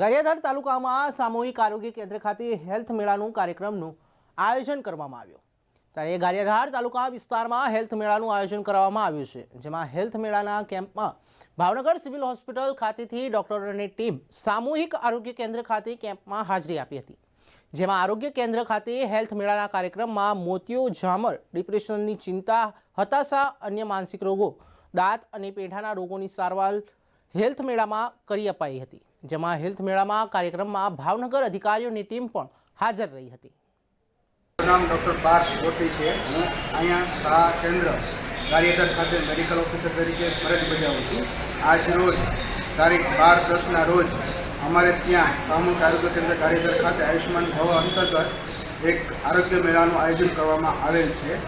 ગારિયાધાર તાલુકામાં સામૂહિક આરોગ્ય કેન્દ્ર ખાતે હેલ્થ મેળાનું કાર્યક્રમનું આયોજન કરવામાં આવ્યું. ત્યારે ગારિયાધાર તાલુકા વિસ્તારમાં હેલ્થ મેળાનું આયોજન કરવામાં આવ્યું છે, જેમાં હેલ્થ મેળાના કેમ્પમાં ભાવનગર સિવિલ હોસ્પિટલ ખાતેથી ડોક્ટરોની ટીમ સામૂહિક આરોગ્ય કેન્દ્ર ખાતે કેમ્પમાં હાજરી આપી હતી. જેમાં આરોગ્ય કેન્દ્ર ખાતે હેલ્થ મેળાના કાર્યક્રમમાં મોતિયો ઝામર, ડિપ્રેશનની ચિંતા, હતાશા, અન્ય માનસિક રોગો, દાંત અને પેઢાના રોગોની સારવાર હેલ્થ મેળામાં કરી અપાઈ હતી, જેમાં હેલ્થ મેળામાં કાર્યક્રમમાં ભાવનગર અધિકારીઓની ટીમ પણ હાજર રહી હતી. નામ ડૉક્ટર પાર્થ ગોટી છે. હું અહીંયા શાહ કેન્દ્ર ગારિયાધાર ખાતે મેડિકલ ઓફિસર તરીકે ફરજ બજાવું છું. આજ તારીખ બાર દસના રોજ અમારે ત્યાં સામૂહિક આરોગ્ય કેન્દ્ર ગારિયાધાર ખાતે આયુષ્યમાન ભવ અંતર્ગત એક આરોગ્ય મેળાનું આયોજન કરવામાં આવેલ છે.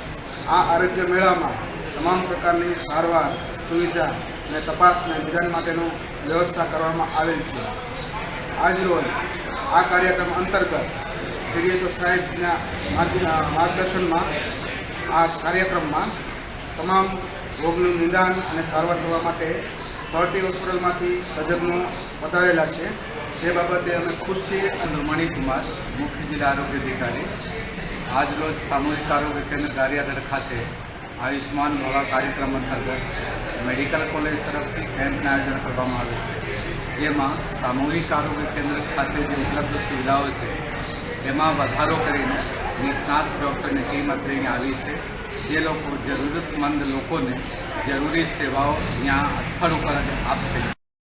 આ આરોગ્ય મેળામાં તમામ પ્રકારની સારવાર સુવિધા અને તપાસ અને નિદાન માટેનું વ્યવસ્થા કરવામાં આવેલ છે. આજરોજ આ કાર્યક્રમ અંતર્ગત શ્રીએચઓ સાહેબના માર્ગ- માર્ગદર્શનમાં આ કાર્યક્રમમાં તમામ રોગનું નિદાન અને સારવાર કરવા માટે સોરટી હોસ્પિટલમાંથી તજજ્ઞો પધારેલા છે. જે બાબતે અમે ખુશ છીએ. અને મણિકુમાર મુખ્ય જિલ્લા આરોગ્ય અધિકારી આજરોજ સામૂહિક આરોગ્ય કેન્દ્ર ગારિયાદર ખાતે આયુષ્માન નવા કાર્યક્રમ અંતર્ગત મેડિકલ કોલેજ તરફથી કેમ્પનું આયોજન કરવામાં આવ્યું છે. જેમાં સામૂહિક આરોગ્ય કેન્દ્ર ખાતે જે ઉપલબ્ધ સુવિધાઓ છે, એમાં વધારો કરીને નિષ્ણાત ડૉક્ટરની ટીમ અત્રેની આવી છે. જે લોકો જરૂરતમંદ લોકોને જરૂરી સેવાઓ ત્યાં સ્થળ ઉપર આપશે.